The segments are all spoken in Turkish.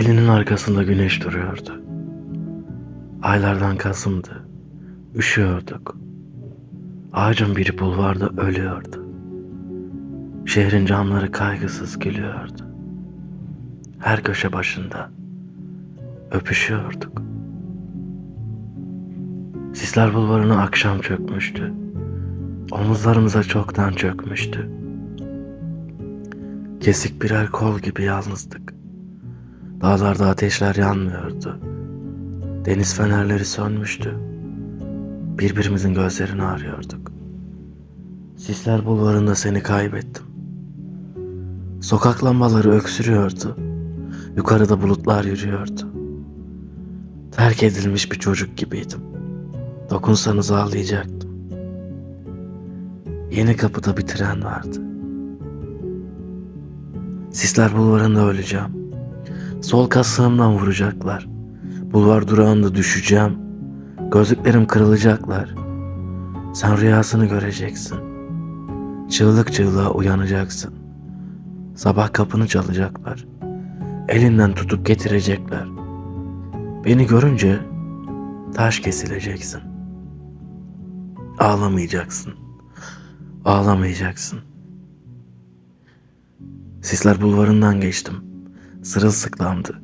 Elinin arkasında güneş duruyordu. Aylardan Kasım'dı. Üşüyorduk. Ağacın biri bulvarda ölüyordu. Şehrin camları kaygısız gülüyordu. Her köşe başında öpüşüyorduk. Sisler bulvarına akşam çökmüştü. Omuzlarımıza çoktan çökmüştü. Kesik birer kol gibi yalnızdık. Dağlarda ateşler yanmıyordu. Deniz fenerleri sönmüştü. Birbirimizin gözlerini arıyorduk. Sisler bulvarında seni kaybettim. Sokak lambaları öksürüyordu. Yukarıda bulutlar yürüyordu. Terk edilmiş bir çocuk gibiydim. Dokunsanız ağlayacaktım. Yeni kapıda bir tren vardı. Sisler bulvarında öleceğim. Sol kasığımdan vuracaklar. Bulvar durağında düşeceğim. Gözlüklerim kırılacaklar. Sen rüyasını göreceksin. Çığlık çığlığa uyanacaksın. Sabah kapını çalacaklar. Elinden tutup getirecekler. Beni görünce taş kesileceksin. Ağlamayacaksın. Ağlamayacaksın. Sisler bulvarından geçtim. Sırılsıklamdı.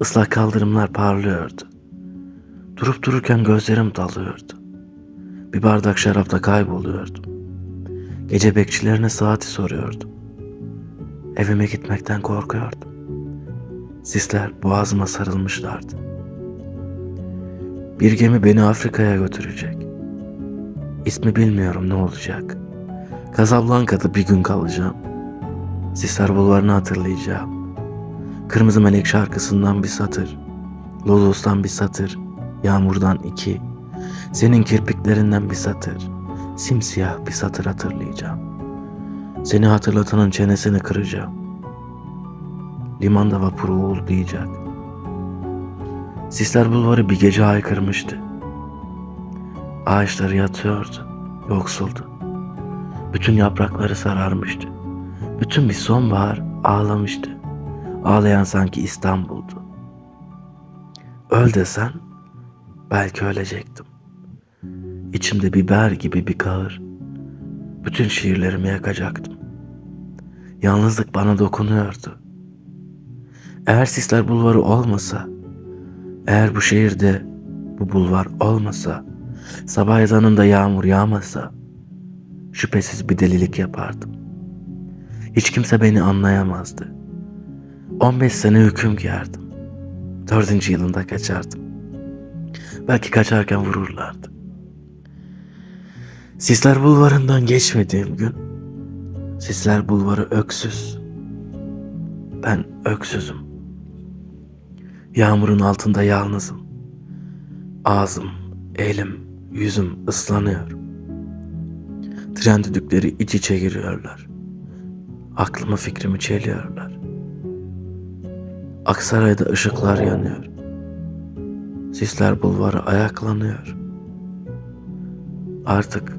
Islak kaldırımlar parlıyordu. Durup dururken gözlerim dalıyordu. Bir bardak şarapta kayboluyordum. Gece bekçilerine saati soruyordum. Evime gitmekten korkuyordum. Sisler boğazıma sarılmışlardı. Bir gemi beni Afrika'ya götürecek. İsmi bilmiyorum ne olacak. Casablanca'da bir gün kalacağım. Sisler bulvarını hatırlayacağım. Kırmızı Melek şarkısından bir satır. Lodos'tan bir satır. Yağmurdan iki. Senin kirpiklerinden bir satır. Simsiyah bir satır hatırlayacağım. Seni hatırlatanın çenesini kıracağım. Limanda vapuru uğuldayacak. Sisler bulvarı bir gece haykırmıştı. Ağaçları yatıyordu, yoksuldu. Bütün yaprakları sararmıştı. Bütün bir sonbahar ağlamıştı. Ağlayan sanki İstanbul'du. Öl desen belki ölecektim. İçimde biber gibi bir kahır. Bütün şiirlerimi yakacaktım. Yalnızlık bana dokunuyordu. Eğer Sisler Bulvarı olmasa, eğer bu şehirde bu bulvar olmasa, sabah ezanında yağmur yağmasa, şüphesiz bir delilik yapardım. Hiç kimse beni anlayamazdı. 15 sene hüküm giyerdim. Dördüncü yılında kaçardım. Belki kaçarken vururlardı. Sisler bulvarından geçmediğim gün, Sisler bulvarı öksüz. Ben öksüzüm. Yağmurun altında yalnızım. Ağzım, elim, yüzüm ıslanıyor. Tren düdükleri iç içe giriyorlar. Aklımı fikrimi çeliyorlar. Aksaray'da ışıklar yanıyor. Sisler bulvarı ayaklanıyor. Artık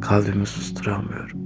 kalbimi susturamıyorum.